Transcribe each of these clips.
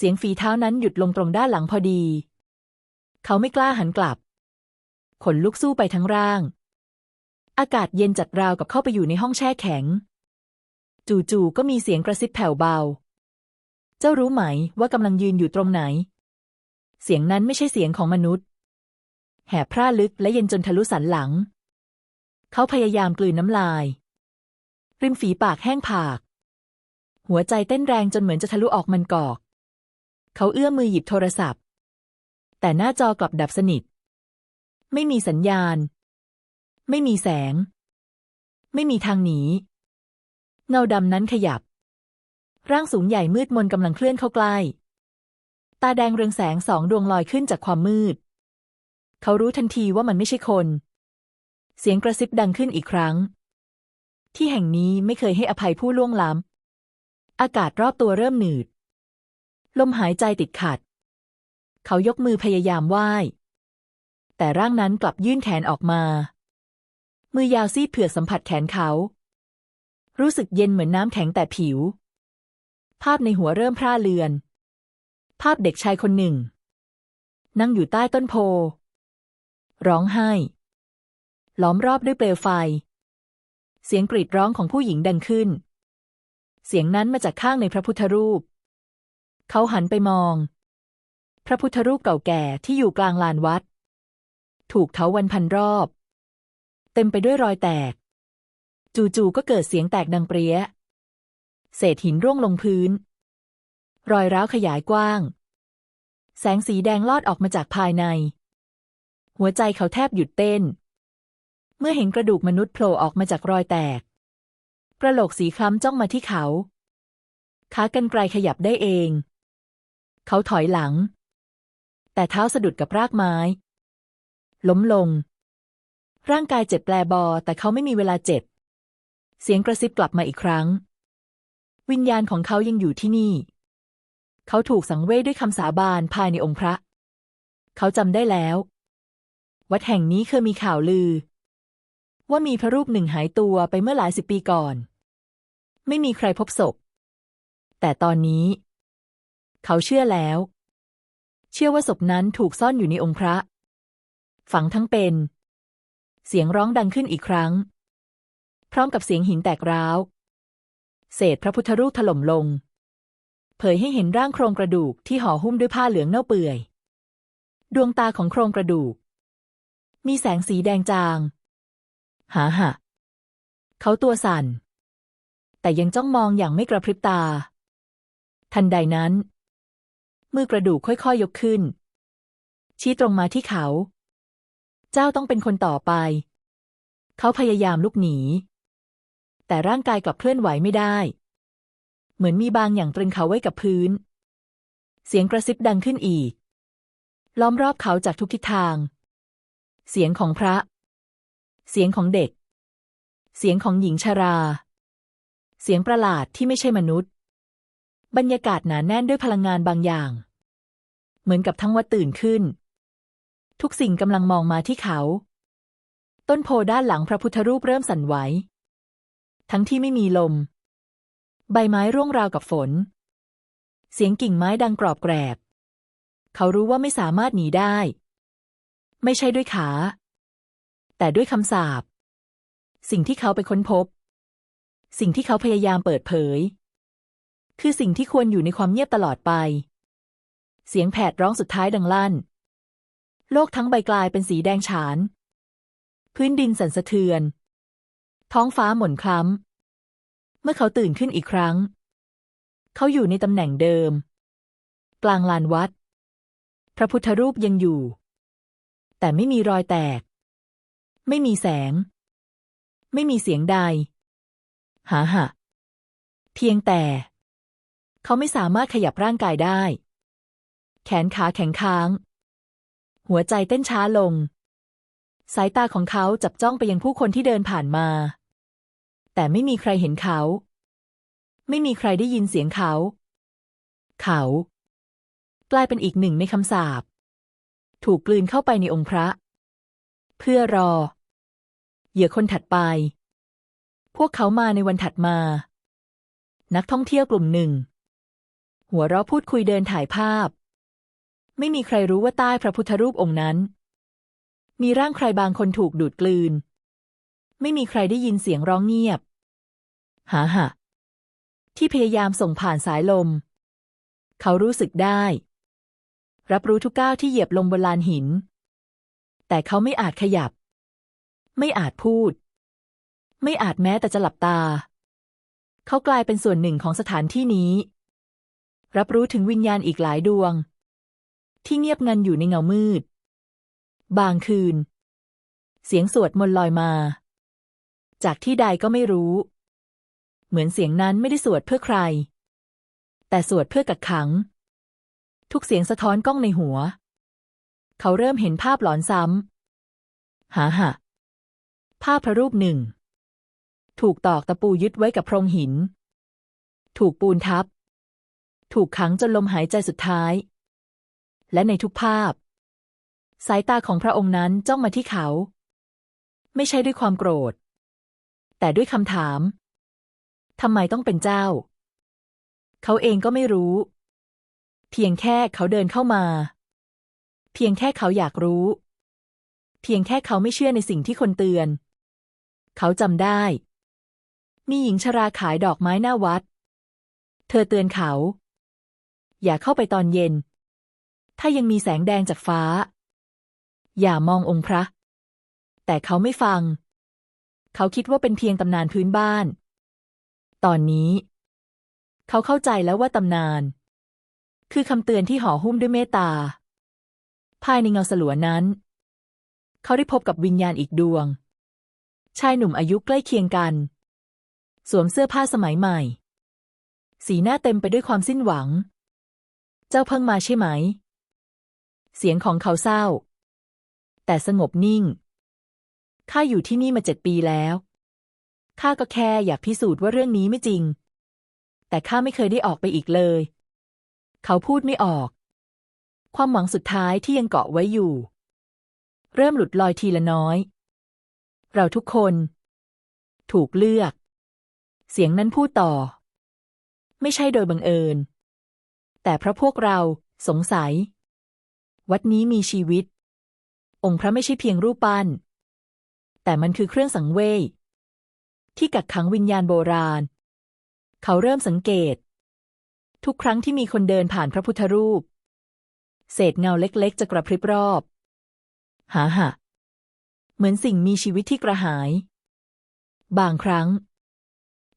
เสียงฝีเท้านั้นหยุดลงตรงด้านหลังพอดี เขาไม่กล้าหันกลับ ขนลุกสู้ไปทั้งร่าง อากาศเย็นจัดราวกับเข้าไปอยู่ในห้องแช่แข็ง จู่ๆก็มีเสียงกระซิบแผ่วเบา เจ้ารู้ไหมว่ากำลังยืนอยู่ตรงไหน เสียงนั้นไม่ใช่เสียงของมนุษย์ แหบพร่าลึกและเย็นจนทะลุสันหลัง เขาพยายามกลืนน้ำลาย ริมฝีปากแห้งผาก หัวใจเต้นแรงจนเหมือนจะทะลุออกมันกอก เขาเอื้อมมือหยิบโทรศัพท์ แต่หน้าจอกลับดับสนิท ไม่มีสัญญาณ ไม่มีแสง ไม่มีทางหนี เงาดำนั้นขยับ ร่างสูงใหญ่มืดมนกำลังเคลื่อนเข้าใกล้ ตาแดงเรืองแสงสองดวงลอยขึ้นจากความมืด เขารู้ทันทีว่ามันไม่ใช่คน เสียงกระซิบดังขึ้นอีกครั้ง ที่แห่งนี้ไม่เคยให้อภัยผู้ล่วงล้ำอากาศรอบตัวเริ่มหนืด ลมหายใจติดขัด เขายกมือพยายามไหว้ แต่ร่างนั้นกลับยื่นแขนออกมา มือยาวซีดเผือกสัมผัสแขนเขา รู้สึกเย็นเหมือนน้ำแข็งแต่ผิว ภาพในหัวเริ่มพร่าเลือน ภาพเด็กชายคนหนึ่ง นั่งอยู่ใต้ต้นโพ ร้องไห้ ล้อมรอบด้วยเปลวไฟ เสียงกรีดร้องของผู้หญิงดังขึ้นเสียงนั้นมาจากข้างในพระพุทธรูป เขาหันไปมอง พระพุทธรูปเก่าแก่ที่อยู่กลางลานวัด ถูกเถาวันพันรอบ เต็มไปด้วยรอยแตก จู่ๆก็เกิดเสียงแตกดังเปรี้ย เศษหินร่วงลงพื้น รอยร้าวขยายกว้าง แสงสีแดงลอดออกมาจากภายใน หัวใจเขาแทบหยุดเต้น เมื่อเห็นกระดูกมนุษย์โผล่ออกมาจากรอยแตก กระโหลกสีคล้ำจ้องมาที่เขาขากรรไกรขยับได้เอง เขาถอยหลัง แต่เท้าสะดุดกับรากไม้ ล้มลง ร่างกายเจ็บแปลบอ แต่เขาไม่มีเวลาเจ็บ เสียงกระซิบกลับมาอีกครั้ง วิญญาณของเขายังอยู่ที่นี่ เขาถูกสังเวยด้วยคำสาบานภายในองค์พระ เขาจำได้แล้ว วัดแห่งนี้เคยมีข่าวลือ ว่ามีพระรูปหนึ่งหายตัวไปเมื่อหลายสิบปีก่อน ไม่มีใครพบศพแต่ตอนนี้ เขาเชื่อแล้ว เชื่อว่าศพนั้นถูกซ่อนอยู่ในองค์พระ ฝังทั้งเป็น เสียงร้องดังขึ้นอีกครั้ง พร้อมกับเสียงหินแตกร้าว เศษพระพุทธรูปถล่มลง เผยให้เห็นร่างโครงกระดูกที่ห่อหุ้มด้วยผ้าเหลืองเน่าเปื่อย ดวงตาของโครงกระดูก มีแสงสีแดงจาง หาหะเขาตัวสั่น แต่ยังจ้องมองอย่างไม่กระพริบตา ทันใดนั้น มือกระดูกค่อยๆยยกขึ้น ชี้ตรงมาที่เขา เจ้าต้องเป็นคนต่อไป เขาพยายามลุกหนี แต่ร่างกายกลับเคลื่อนไหวไม่ได้ เหมือนมีบางอย่างตรึงเขาไว้กับพื้น เสียงกระซิบดังขึ้นอีก ล้อมรอบเขาจากทุกทิศทาง เสียงของพระ เสียงของเด็ก เสียงของหญิงชารา เสียงประหลาดที่ไม่ใช่มนุษย์ บรรยากาศหนาแน่นด้วยพลังงานบางอย่าง เหมือนกับทั้งวัดตื่นขึ้น ทุกสิ่งกำลังมองมาที่เขา ต้นโพด้านหลังพระพุทธรูปเริ่มสั่นไหว ทั้งที่ไม่มีลม ใบไม้ร่วงราวกับฝน เสียงกิ่งไม้ดังกรอบแกรบ เขารู้ว่าไม่สามารถหนีได้ ไม่ใช่ด้วยขา แต่ด้วยคำสาป สิ่งที่เขาไปค้นพบ สิ่งที่เขาพยายามเปิดเผย คือสิ่งที่ควรอยู่ในความเงียบตลอดไป เสียงแผดร้องสุดท้ายดังลั่น โลกทั้งใบกลายเป็นสีแดงฉาน พื้นดินสั่นสะเทือน ท้องฟ้าหม่นคล้ำ เมื่อเขาตื่นขึ้นอีกครั้ง เขาอยู่ในตำแหน่งเดิม กลางลานวัด พระพุทธรูปยังอยู่ แต่ไม่มีรอยแตก ไม่มีแสง ไม่มีเสียงใด หาหะ เพียงแต่ เขาไม่สามารถขยับร่างกายได้ แขนขาแข็งค้าง หัวใจเต้นช้าลง สายตาของเขาจับจ้องไปยังผู้คนที่เดินผ่านมา แต่ไม่มีใครเห็นเขา ไม่มีใครได้ยินเสียงเขา เขา กลายเป็นอีกหนึ่งในคำสาปถูกกลืนเข้าไปในองค์พระ เพื่อรอ เหยื่อคนถัดไป พวกเขามาในวันถัดมา นักท่องเที่ยวกลุ่มหนึ่ง หัวเราะพูดคุยเดินถ่ายภาพ ไม่มีใครรู้ว่าใต้พระพุทธรูปองค์นั้น มีร่างใครบางคนถูกดูดกลืน ไม่มีใครได้ยินเสียงร้องเงียบหาหะที่พยายามส่งผ่านสายลม เขารู้สึกได้ รับรู้ทุกก้าวที่เหยียบลงบนลานหิน แต่เขาไม่อาจขยับ ไม่อาจพูด ไม่อาจแม้แต่จะหลับตา เขากลายเป็นส่วนหนึ่งของสถานที่นี้ รับรู้ถึงวิญญาณอีกหลายดวง ที่เงียบงันอยู่ในเงามืด บางคืน เสียงสวดมนต์ลอยมา จากที่ใดก็ไม่รู้ เหมือนเสียงนั้นไม่ได้สวดเพื่อใคร แต่สวดเพื่อกักขัง ทุกเสียงสะท้อนกล้องในหัว เขาเริ่มเห็นภาพหลอนซ้ำหาหะภาพพระรูปหนึ่ง ถูกตอกตะปูยึดไว้กับโพรงหิน ถูกปูนทับ ถูกขังจนลมหายใจสุดท้าย และในทุกภาพ สายตาของพระองค์นั้นจ้องมาที่เขา ไม่ใช่ด้วยความโกรธ แต่ด้วยคำถามทำไมต้องเป็นเจ้า เขาเองก็ไม่รู้ เพียงแค่เขาเดินเข้ามา เพียงแค่เขาอยากรู้ เพียงแค่เขาไม่เชื่อในสิ่งที่คนเตือน เขาจำได้ มีหญิงชราขายดอกไม้หน้าวัด เธอเตือนเขา อย่าเข้าไปตอนเย็น ถ้ายังมีแสงแดงจากฟ้า อย่ามององค์พระ แต่เขาไม่ฟัง เขาคิดว่าเป็นเพียงตำนานพื้นบ้าน ตอนนี้ เขาเข้าใจแล้วว่าตำนาน คือคำเตือนที่ห่อหุ้มด้วยเมตตา ภายในเงาสลัวนั้น เขาได้พบกับวิญญาณอีกดวง ชายหนุ่มอายุใกล้เคียงกัน สวมเสื้อผ้าสมัยใหม่ สีหน้าเต็มไปด้วยความสิ้นหวัง เจ้าเพิ่งมาใช่ไหม เสียงของเขาเศร้า แต่สงบนิ่ง ข้าอยู่ที่นี่มาเจ็ดปีแล้ว ข้าก็แค่อยากพิสูจน์ว่าเรื่องนี้ไม่จริง แต่ข้าไม่เคยได้ออกไปอีกเลย เขาพูดไม่ออก ความหวังสุดท้ายที่ยังเกาะไว้อยู่ เริ่มหลุดลอยทีละน้อย เราทุกคน ถูกเลือก เสียงนั้นพูดต่อ ไม่ใช่โดยบังเอิญ แต่เพราะพวกเราสงสัย วัดนี้มีชีวิต องค์พระไม่ใช่เพียงรูปปั้น แต่มันคือเครื่องสังเวย ที่กักขังวิญญาณโบราณ เขาเริ่มสังเกต ทุกครั้งที่มีคนเดินผ่านพระพุทธรูป เศษเงาเล็กๆ จะกระพริบรอบหาหะเหมือนสิ่งมีชีวิตที่กระหาย บางครั้ง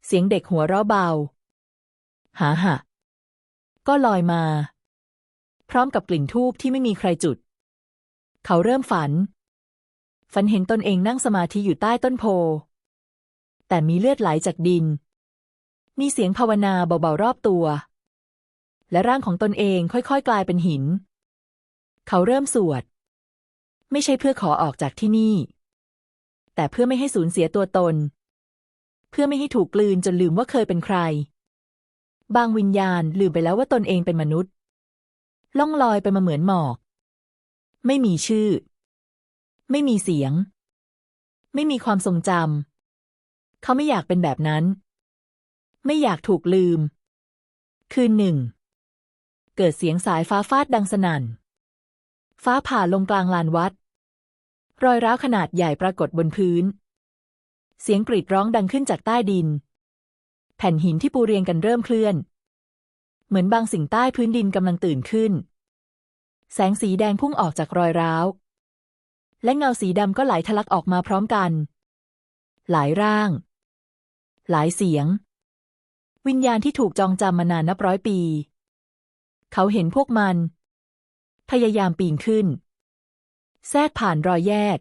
เสียงเด็กหัวเราะเบา หาหะ ก็ลอยมา พร้อมกับกลิ่นทูบที่ไม่มีใครจุด เขาเริ่มฝัน ฝันเห็นตนเองนั่งสมาธิอยู่ใต้ต้นโพ แต่มีเลือดไหลจากดิน มีเสียงภาวนาเบาๆรอบตัว และร่างของตนเองค่อยๆ กลายเป็นหิน เขาเริ่มสวด ไม่ใช่เพื่อขอออกจากที่นี่ แต่เพื่อไม่ให้สูญเสียตัวตน เพื่อไม่ให้ถูกกลืนจนลืมว่าเคยเป็นใคร บางวิญญาณลืมไปแล้วว่าตนเองเป็นมนุษย์ ล่องลอยไปมาเหมือนหมอก ไม่มีชื่อ ไม่มีเสียง ไม่มีความทรงจำเขาไม่อยากเป็นแบบนั้น ไม่อยากถูกลืม คืนหนึ่ง เกิดเสียงสายฟ้าฟาดดังสนั่น ฟ้าผ่าลงกลางลานวัด รอยร้าวขนาดใหญ่ปรากฏบนพื้น เสียงกรีดร้องดังขึ้นจากใต้ดินแผ่นหินที่ปูเรียงกันเริ่มเคลื่อน เหมือนบางสิ่งใต้พื้นดินกำลังตื่นขึ้น แสงสีแดงพุ่งออกจากรอยร้าว และเงาสีดำก็ไหลทะลักออกมาพร้อมกัน หลายร่าง หลายเสียง วิญญาณที่ถูกจองจำมานานนับร้อยปี เขาเห็นพวกมัน พยายามปีนขึ้น แทรกผ่านรอยแยก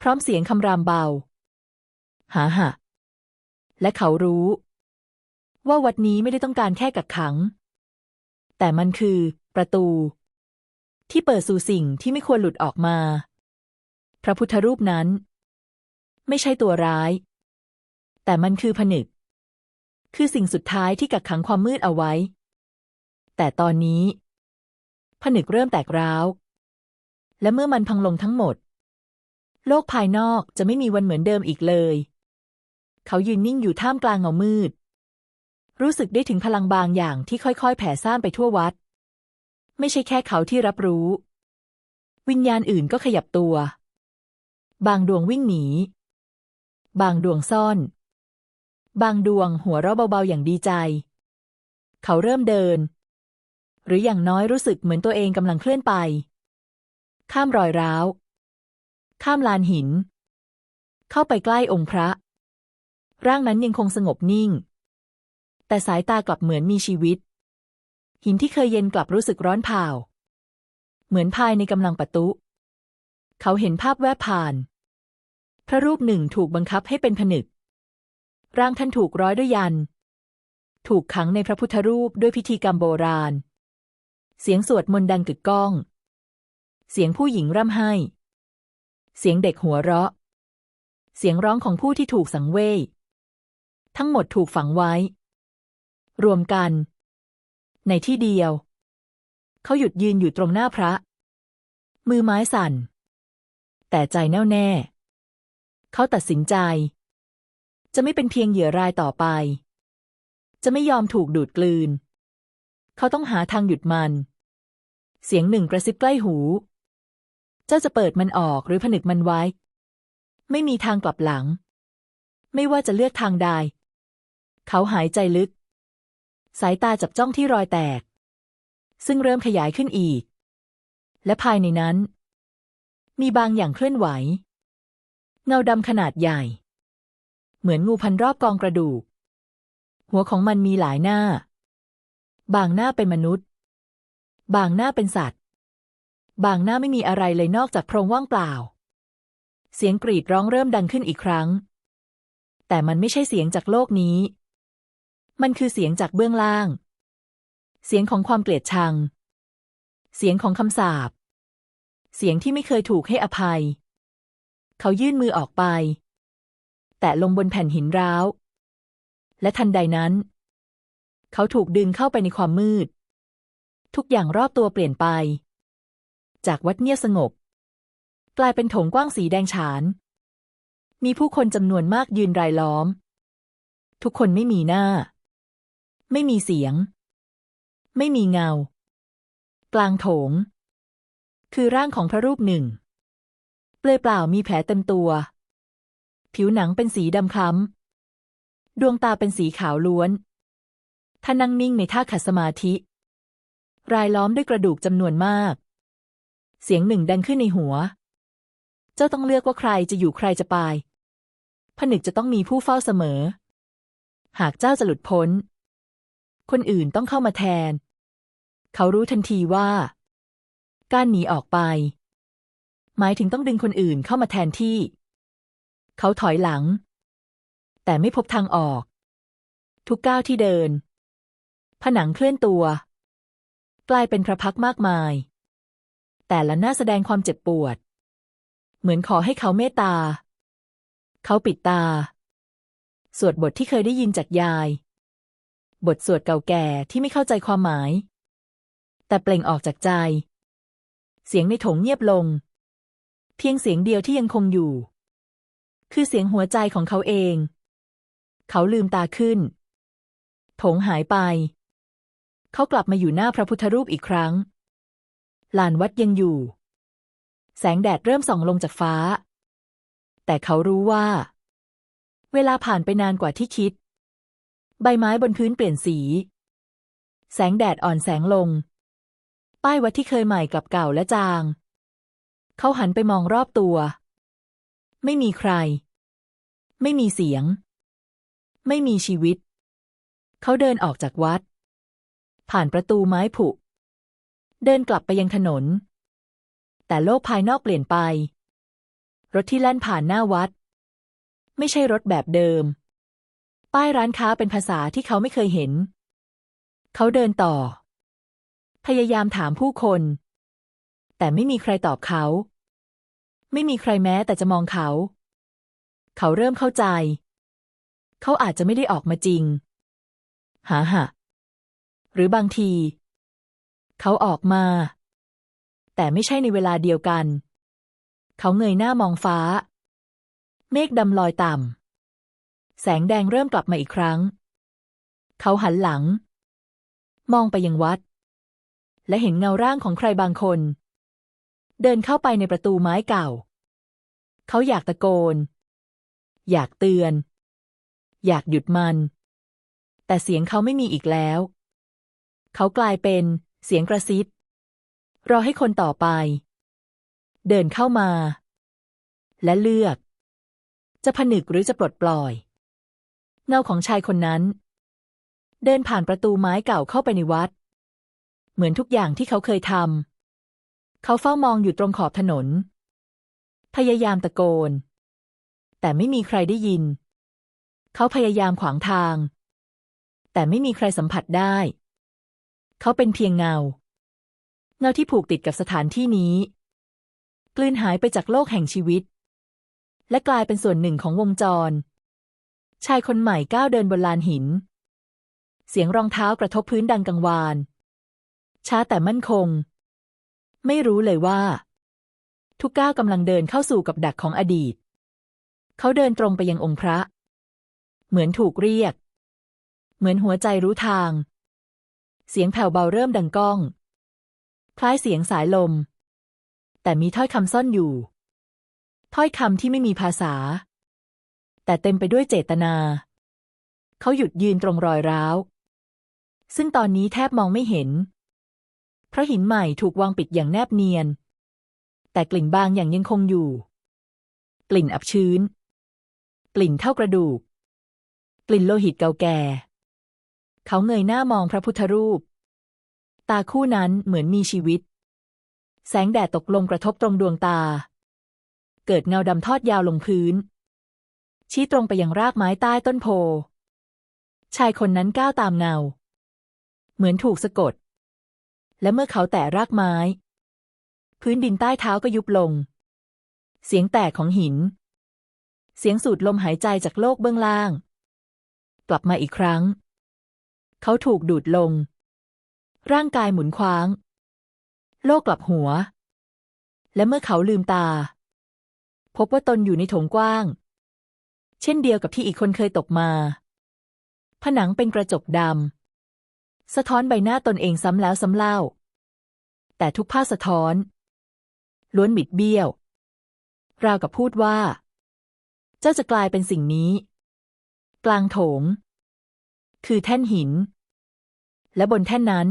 พร้อมเสียงคำรามเบา หาหะและเขารู้ ว่าวัดนี้ไม่ได้ต้องการแค่กักขัง แต่มันคือ ประตู ที่เปิดสู่สิ่งที่ไม่ควรหลุดออกมา พระพุทธรูปนั้น ไม่ใช่ตัวร้าย แต่มันคือผนึก คือสิ่งสุดท้ายที่กักขังความมืดเอาไว้ แต่ตอนนี้ ผนึกเริ่มแตกร้าว และเมื่อมันพังลงทั้งหมด โลกภายนอกจะไม่มีวันเหมือนเดิมอีกเลย เขายืนนิ่งอยู่ท่ามกลางเงามืด รู้สึกได้ถึงพลังบางอย่างที่ค่อยๆ แผ่ซ่านไปทั่ววัด ไม่ใช่แค่เขาที่รับรู้ วิญญาณอื่นก็ขยับตัว บางดวงวิ่งหนี บางดวงซ่อน บางดวงหัวเราะเบาๆอย่างดีใจ เขาเริ่มเดิน หรืออย่างน้อยรู้สึกเหมือนตัวเองกำลังเคลื่อนไป ข้ามรอยร้าว ข้ามลานหิน เข้าไปใกล้องค์พระ ร่างนั้นยังคงสงบนิ่ง แต่สายตากลับเหมือนมีชีวิต หินที่เคยเย็นกลับรู้สึกร้อนเผาเหมือนภายในกำลังประตุ เขาเห็นภาพแวบผ่าน พระรูปหนึ่งถูกบังคับให้เป็นผนึก ร่างท่านถูกร้อยด้วยยัน ถูกขังในพระพุทธรูปด้วยพิธีกรรมโบราณ เสียงสวดมนต์ดังกึกก้อง เสียงผู้หญิงร่ำไห้ เสียงเด็กหัวเราะ เสียงร้องของผู้ที่ถูกสังเวยทั้งหมดถูกฝังไว้ รวมกัน ในที่เดียว เขาหยุดยืนอยู่ตรงหน้าพระ มือไม้สั่น แต่ใจแน่วแน่ เขาตัดสินใจ จะไม่เป็นเพียงเหยื่อรายต่อไป จะไม่ยอมถูกดูดกลืน เขาต้องหาทางหยุดมัน เสียงหนึ่งกระซิบใกล้หู เจ้าจะเปิดมันออกหรือผนึกมันไว้ ไม่มีทางกลับหลัง ไม่ว่าจะเลือกทางใดเขาหายใจลึก สายตาจับจ้องที่รอยแตก ซึ่งเริ่มขยายขึ้นอีก และภายในนั้น มีบางอย่างเคลื่อนไหว เงาดำขนาดใหญ่ เหมือนงูพันรอบกองกระดูก หัวของมันมีหลายหน้า บางหน้าเป็นมนุษย์ บางหน้าเป็นสัตว์ บางหน้าไม่มีอะไรเลยนอกจากโพรงว่างเปล่า เสียงกรีดร้องเริ่มดังขึ้นอีกครั้ง แต่มันไม่ใช่เสียงจากโลกนี้ มันคือเสียงจากเบื้องล่าง เสียงของความเกลียดชัง เสียงของคำสาป เสียงที่ไม่เคยถูกให้อภัย เขายื่นมือออกไป แตะลงบนแผ่นหินร้าว และทันใดนั้น เขาถูกดึงเข้าไปในความมืด ทุกอย่างรอบตัวเปลี่ยนไป จากวัดเงียบสงบ กลายเป็นโถงกว้างสีแดงฉาน มีผู้คนจำนวนมากยืนรายล้อม ทุกคนไม่มีหน้า ไม่มีเสียง ไม่มีเงา กลางโถง คือร่างของพระรูปหนึ่ง เปลือยเปล่ามีแผลเต็มตัว ผิวหนังเป็นสีดำคล้ำ ดวงตาเป็นสีขาวล้วนท่านั่งนิ่งในท่าขัดสมาธิ รายล้อมด้วยกระดูกจำนวนมาก เสียงหนึ่งดังขึ้นในหัว เจ้าต้องเลือกว่าใครจะอยู่ใครจะไปผนึกจะต้องมีผู้เฝ้าเสมอ หากเจ้าจะหลุดพ้น คนอื่นต้องเข้ามาแทน เขารู้ทันทีว่า การหนีออกไป หมายถึงต้องดึงคนอื่นเข้ามาแทนที่ เขาถอยหลัง แต่ไม่พบทางออก ทุกก้าวที่เดิน ผนังเคลื่อนตัว กลายเป็นพระพักมากมาย แต่ละหน้าแสดงความเจ็บปวด เหมือนขอให้เขาเมตตา เขาปิดตา สวดบทที่เคยได้ยินจากยาย บทสวดเก่าแก่ที่ไม่เข้าใจความหมาย แต่เปล่งออกจากใจ เสียงในโถงเงียบลง เพียงเสียงเดียวที่ยังคงอยู่ คือเสียงหัวใจของเขาเอง เขาลืมตาขึ้น โถงหายไป เขากลับมาอยู่หน้าพระพุทธรูปอีกครั้ง ลานวัดยังอยู่ แสงแดดเริ่มส่องลงจากฟ้า แต่เขารู้ว่า เวลาผ่านไปนานกว่าที่คิด ใบไม้บนพื้นเปลี่ยนสี แสงแดดอ่อนแสงลง ป้ายวัดที่เคยใหม่กลับเก่าและจาง เขาหันไปมองรอบตัว ไม่มีใคร ไม่มีเสียง ไม่มีชีวิต เขาเดินออกจากวัด ผ่านประตูไม้ผุ เดินกลับไปยังถนน แต่โลกภายนอกเปลี่ยนไป รถที่แล่นผ่านหน้าวัด ไม่ใช่รถแบบเดิม ป้ายร้านค้าเป็นภาษาที่เขาไม่เคยเห็น เขาเดินต่อ พยายามถามผู้คน แต่ไม่มีใครตอบเขา ไม่มีใครแม้แต่จะมองเขา เขาเริ่มเข้าใจ เขาอาจจะไม่ได้ออกมาจริง หาหะหรือบางที เขาออกมา แต่ไม่ใช่ในเวลาเดียวกัน เขาเงยหน้ามองฟ้า เมฆดำลอยต่ำ แสงแดงเริ่มกลับมาอีกครั้ง เขาหันหลัง มองไปยังวัด และเห็นเงาร่างของใครบางคน เดินเข้าไปในประตูไม้เก่า เขาอยากตะโกน อยากเตือน อยากหยุดมัน แต่เสียงเขาไม่มีอีกแล้ว เขากลายเป็นเสียงกระซิบ รอให้คนต่อไป เดินเข้ามา และเลือก จะผนึกหรือจะปลดปล่อย เงาของชายคนนั้น เดินผ่านประตูไม้เก่าเข้าไปในวัด เหมือนทุกอย่างที่เขาเคยทำเขาเฝ้ามองอยู่ตรงขอบถนน พยายามตะโกน แต่ไม่มีใครได้ยิน เขาพยายามขวางทาง แต่ไม่มีใครสัมผัสได้ เขาเป็นเพียงเงา เงาที่ผูกติดกับสถานที่นี้ กลืนหายไปจากโลกแห่งชีวิต และกลายเป็นส่วนหนึ่งของวงจร ชายคนใหม่ก้าวเดินบนลานหิน เสียงรองเท้ากระทบพื้นดังกังวาน ช้าแต่มั่นคง ไม่รู้เลยว่า ทุกก้าวกำลังเดินเข้าสู่กับดักของอดีต เขาเดินตรงไปยังองค์พระ เหมือนถูกเรียก เหมือนหัวใจรู้ทาง เสียงแผ่วเบาเริ่มดังก้อง คล้ายเสียงสายลม แต่มีถ้อยคำซ่อนอยู่ ถ้อยคำที่ไม่มีภาษา แต่เต็มไปด้วยเจตนา เขาหยุดยืนตรงรอยร้าว ซึ่งตอนนี้แทบมองไม่เห็น เพราะหินใหม่ถูกวางปิดอย่างแนบเนียน แต่กลิ่นบางอย่างยังคงอยู่ กลิ่นอับชื้น กลิ่นเท่ากระดูก กลิ่นโลหิตเก่าแก่ เขาเงยหน้ามองพระพุทธรูป ตาคู่นั้นเหมือนมีชีวิต แสงแดดตกลงกระทบตรงดวงตาเกิดเงาดำทอดยาวลงพื้น ชี้ตรงไปยังรากไม้ใต้ต้นโพ ชายคนนั้นก้าวตามเงา เหมือนถูกสะกด และเมื่อเขาแตะรากไม้ พื้นดินใต้เท้าก็ยุบลง เสียงแตกของหิน เสียงสูดลมหายใจจากโลกเบื้องล่าง กลับมาอีกครั้ง เขาถูกดูดลง ร่างกายหมุนคว้าง โลกกลับหัว และเมื่อเขาลืมตา พบว่าตนอยู่ในโถงกว้าง เช่นเดียวกับที่อีกคนเคยตกมา ผนังเป็นกระจกดำสะท้อนใบหน้าตนเองซ้ำแล้วซ้ำเล่า แต่ทุกภาพสะท้อน ล้วนบิดเบี้ยว ราวกับพูดว่า เจ้าจะกลายเป็นสิ่งนี้ กลางโถง คือแท่นหิน และบนแท่นนั้น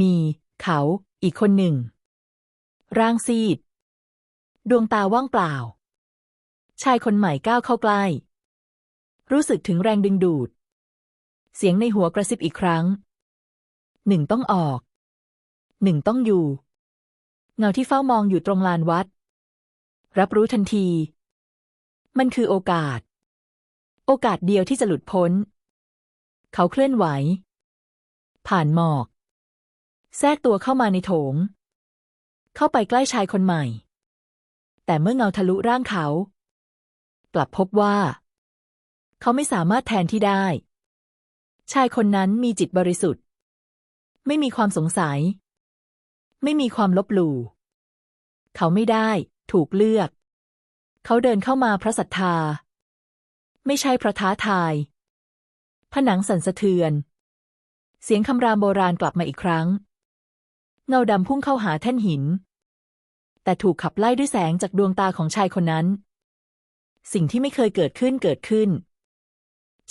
มี เขา อีกคนหนึ่ง ร่างซีด ดวงตาว่างเปล่า ชายคนใหม่ก้าวเข้าใกล้ รู้สึกถึงแรงดึงดูด เสียงในหัวกระซิบอีกครั้ง หนึ่งต้องออก หนึ่งต้องอยู่ เงาที่เฝ้ามองอยู่ตรงลานวัด รับรู้ทันที มันคือโอกาส โอกาสเดียวที่จะหลุดพ้น เขาเคลื่อนไหว ผ่านหมอก แทรกตัวเข้ามาในโถง เข้าไปใกล้ชายคนใหม่ แต่เมื่อเงาทะลุร่างเขา กลับพบว่า เขาไม่สามารถแทนที่ได้ ชายคนนั้นมีจิตบริสุทธิ์ ไม่มีความสงสัย ไม่มีความลบหลู่ เขาไม่ได้ ถูกเลือก เขาเดินเข้ามาพระศรัทธา ไม่ใช่พระท้าทาย ผนังสั่นสะเทือน เสียงคำรามโบราณกลับมาอีกครั้ง เงาดำพุ่งเข้าหาแท่นหิน แต่ถูกขับไล่ด้วยแสงจากดวงตาของชายคนนั้น สิ่งที่ไม่เคยเกิดขึ้นเกิดขึ้น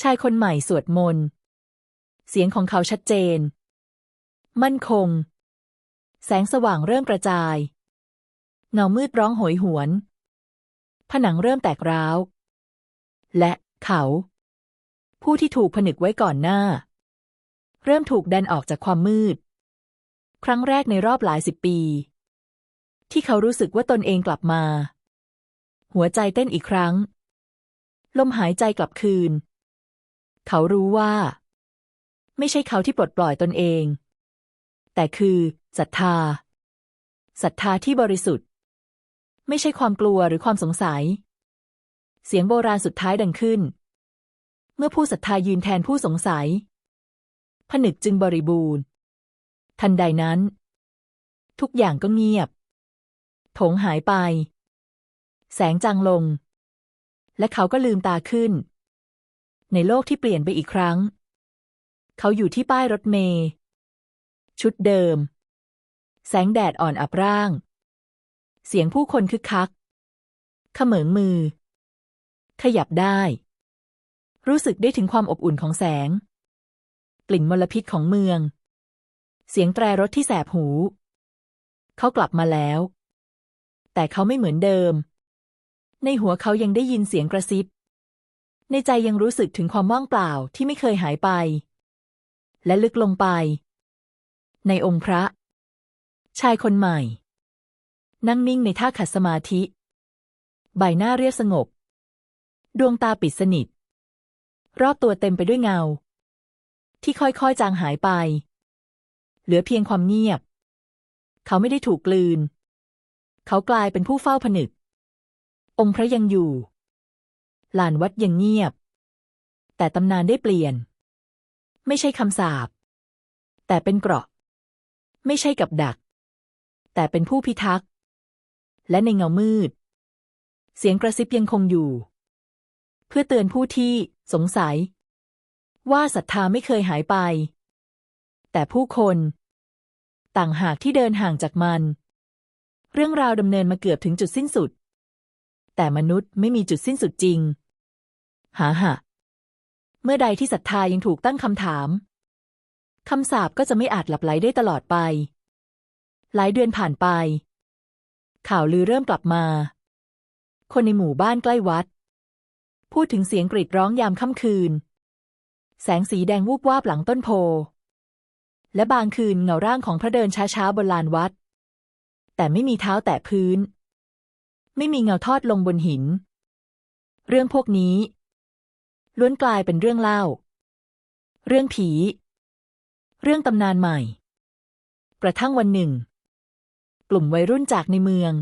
ชายคนใหม่สวดมนต์ เสียงของเขาชัดเจน มั่นคง แสงสว่างเริ่มกระจาย เงามืดร้องโหยหวน ผนังเริ่มแตกร้าว และเขา ผู้ที่ถูกผนึกไว้ก่อนหน้า เริ่มถูกดันออกจากความมืด ครั้งแรกในรอบหลายสิบปี ที่เขารู้สึกว่าตนเองกลับมา หัวใจเต้นอีกครั้ง ลมหายใจกลับคืน เขารู้ว่า ไม่ใช่เขาที่ปลดปล่อยตนเอง แต่คือศรัทธาศรัทธาที่บริสุทธิ์ ไม่ใช่ความกลัวหรือความสงสัย เสียงโบราณสุดท้ายดังขึ้น เมื่อผู้ศรัทธายืนแทนผู้สงสัย ผนึกจึงบริบูรณ์ ทันใดนั้น ทุกอย่างก็เงียบโถงหายไป แสงจางลง และเขาก็ลืมตาขึ้น ในโลกที่เปลี่ยนไปอีกครั้ง เขาอยู่ที่ป้ายรถเมย์ชุดเดิม แสงแดดอ่อนอับร่าง เสียงผู้คนคึกคัก เขมิงมือ ขยับได้ รู้สึกได้ถึงความอบอุ่นของแสง กลิ่นมลพิษของเมือง เสียงแตรรถที่แสบหู เขากลับมาแล้ว แต่เขาไม่เหมือนเดิม ในหัวเขายังได้ยินเสียงกระซิบ ในใจยังรู้สึกถึงความว่างเปล่าที่ไม่เคยหายไป และลึกลงไป ในองค์พระ ชายคนใหม่ นั่งนิ่งในท่าขัดสมาธิ ใบหน้าเรียบสงบ ดวงตาปิดสนิท รอบตัวเต็มไปด้วยเงา ที่ค่อยๆจางหายไป เหลือเพียงความเงียบ เขาไม่ได้ถูกกลืน เขากลายเป็นผู้เฝ้าผนึก องค์พระยังอยู่ลานวัดยังเงียบ แต่ตำนานได้เปลี่ยน ไม่ใช่คำสาปแต่เป็นเกราะ ไม่ใช่กับดัก แต่เป็นผู้พิทักษ์ และในเงามืด เสียงกระซิบยังคงอยู่ เพื่อเตือนผู้ที่สงสัย ว่าศรัทธาไม่เคยหายไป แต่ผู้คน ต่างหากที่เดินห่างจากมัน เรื่องราวดำเนินมาเกือบถึงจุดสิ้นสุด แต่มนุษย์ไม่มีจุดสิ้นสุดจริง หาหะ เมื่อใดที่ศรัทธายังถูกตั้งคำถามคำสาปก็จะไม่อาจหลับไหลได้ตลอดไป หลายเดือนผ่านไป ข่าวลือเริ่มกลับมา คนในหมู่บ้านใกล้วัด พูดถึงเสียงกรีดร้องยามค่ำคืน แสงสีแดงวูบวาบหลังต้นโพ และบางคืนเงาร่างของพระเดินช้าๆบนลานวัด แต่ไม่มีเท้าแตะพื้น ไม่มีเงาทอดลงบนหิน เรื่องพวกนี้ ล้วนกลายเป็นเรื่องเล่า เรื่องผี เรื่องตำนานใหม่ กระทั่งวันหนึ่ง กลุ่มวัยรุ่นจากในเมือง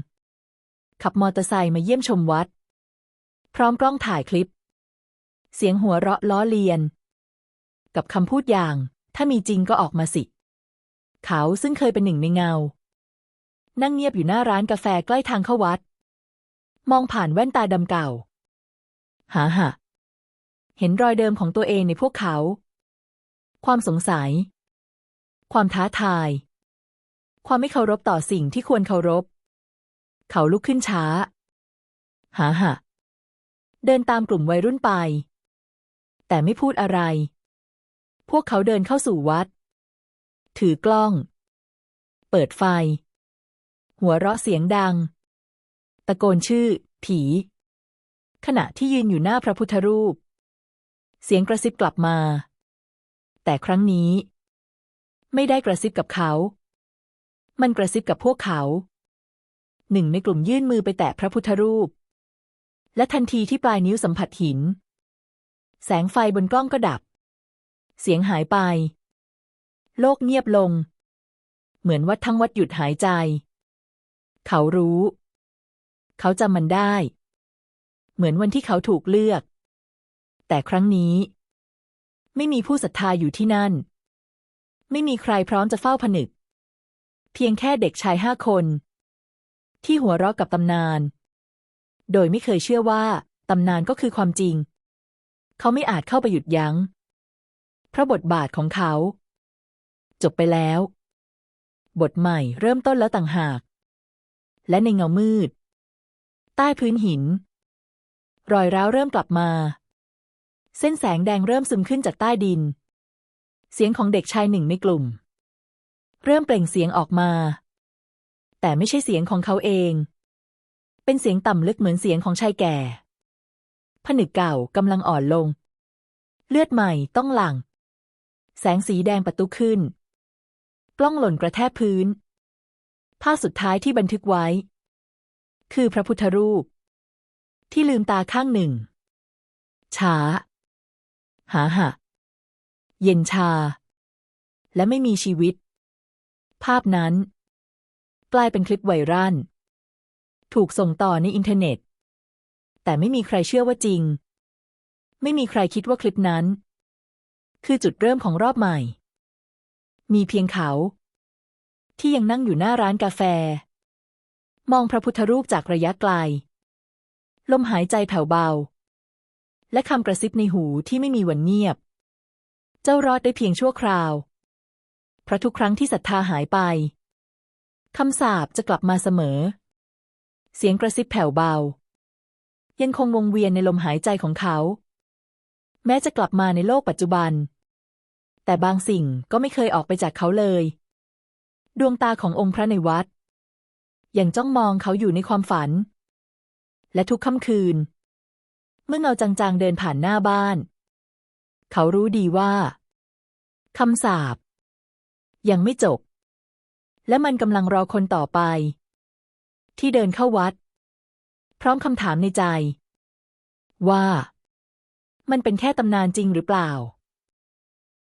ขับมอเตอร์ไซค์มาเยี่ยมชมวัด พร้อมกล้องถ่ายคลิป เสียงหัวเราะล้อเลียน กับคำพูดอย่าง ถ้ามีจริงก็ออกมาสิ เขาซึ่งเคยเป็นหนึ่งในเงานั่งเงียบอยู่หน้าร้านกาแฟใกล้ทางเข้าวัด มองผ่านแว่นตาดำเก่าหาหะเห็นรอยเดิมของตัวเองในพวกเขา ความสงสัย ความท้าทาย ความไม่เคารพต่อสิ่งที่ควรเคารพ เขาลุกขึ้นช้า หาหะเดินตามกลุ่มวัยรุ่นไป แต่ไม่พูดอะไร พวกเขาเดินเข้าสู่วัด ถือกล้อง เปิดไฟ หัวเราะเสียงดัง ตะโกนชื่อ ผี ขณะที่ยืนอยู่หน้าพระพุทธรูป เสียงกระซิบกลับมา แต่ครั้งนี้ ไม่ได้กระซิบกับเขา มันกระซิบกับพวกเขา หนึ่งในกลุ่มยื่นมือไปแตะพระพุทธรูป และทันทีที่ปลายนิ้วสัมผัสหิน แสงไฟบนกล้องก็ดับ เสียงหายไป โลกเงียบลง เหมือนวัดทั้งวัดหยุดหายใจ เขารู้ เขาจำมันได้ เหมือนวันที่เขาถูกเลือก แต่ครั้งนี้ ไม่มีผู้ศรัทธาอยู่ที่นั่น ไม่มีใครพร้อมจะเฝ้าผนึก เพียงแค่เด็กชายห้าคน ที่หัวเราะกับตำนาน โดยไม่เคยเชื่อว่าตำนานก็คือความจริง เขาไม่อาจเข้าไปหยุดยัง้ง เพราะบทบาทของเขา จบไปแล้ว บทใหม่เริ่มต้นแล้วต่างหาก และในเงามืด ใต้พื้นหิน รอยร้าวเริ่มกลับมา เส้นแสงแดงเริ่มซึมขึ้นจากใต้ดิน เสียงของเด็กชายหนึ่งในกลุ่ม เริ่มเปล่งเสียงออกมา แต่ไม่ใช่เสียงของเขาเอง เป็นเสียงต่ำลึกเหมือนเสียงของชายแก่ผนึกเก่ากำลังอ่อนลง เลือดใหม่ต้องหลัง แสงสีแดงประตุขึ้น กล้องหล่นกระแทกพื้น ภาพสุดท้ายที่บันทึกไว้ คือพระพุทธรูป ที่ลืมตาข้างหนึ่ง ช้า หาหะ เย็นชา และไม่มีชีวิต ภาพนั้น กลายเป็นคลิปไวรัลถูกส่งต่อในอินเทอร์เน็ต แต่ไม่มีใครเชื่อว่าจริง ไม่มีใครคิดว่าคลิปนั้น คือจุดเริ่มของรอบใหม่ มีเพียงเขา ที่ยังนั่งอยู่หน้าร้านกาแฟ มองพระพุทธรูปจากระยะไกล ลมหายใจแผ่วเบา และคำกระซิบในหูที่ไม่มีวันเงียบ เจ้ารอดได้เพียงชั่วคราว เพราะทุกครั้งที่ศรัทธาหายไปคำสาปจะกลับมาเสมอ เสียงกระซิบแผ่วเบา ยังคงวงเวียนในลมหายใจของเขา แม้จะกลับมาในโลกปัจจุบัน แต่บางสิ่งก็ไม่เคยออกไปจากเขาเลย ดวงตาขององค์พระในวัด ยังจ้องมองเขาอยู่ในความฝัน และทุกค่ำคืน เมื่อเงาจางๆเดินผ่านหน้าบ้าน เขารู้ดีว่าคำสาปยังไม่จบ และมันกำลังรอคนต่อไป ที่เดินเข้าวัด พร้อมคำถามในใจ ว่า มันเป็นแค่ตำนานจริงหรือเปล่า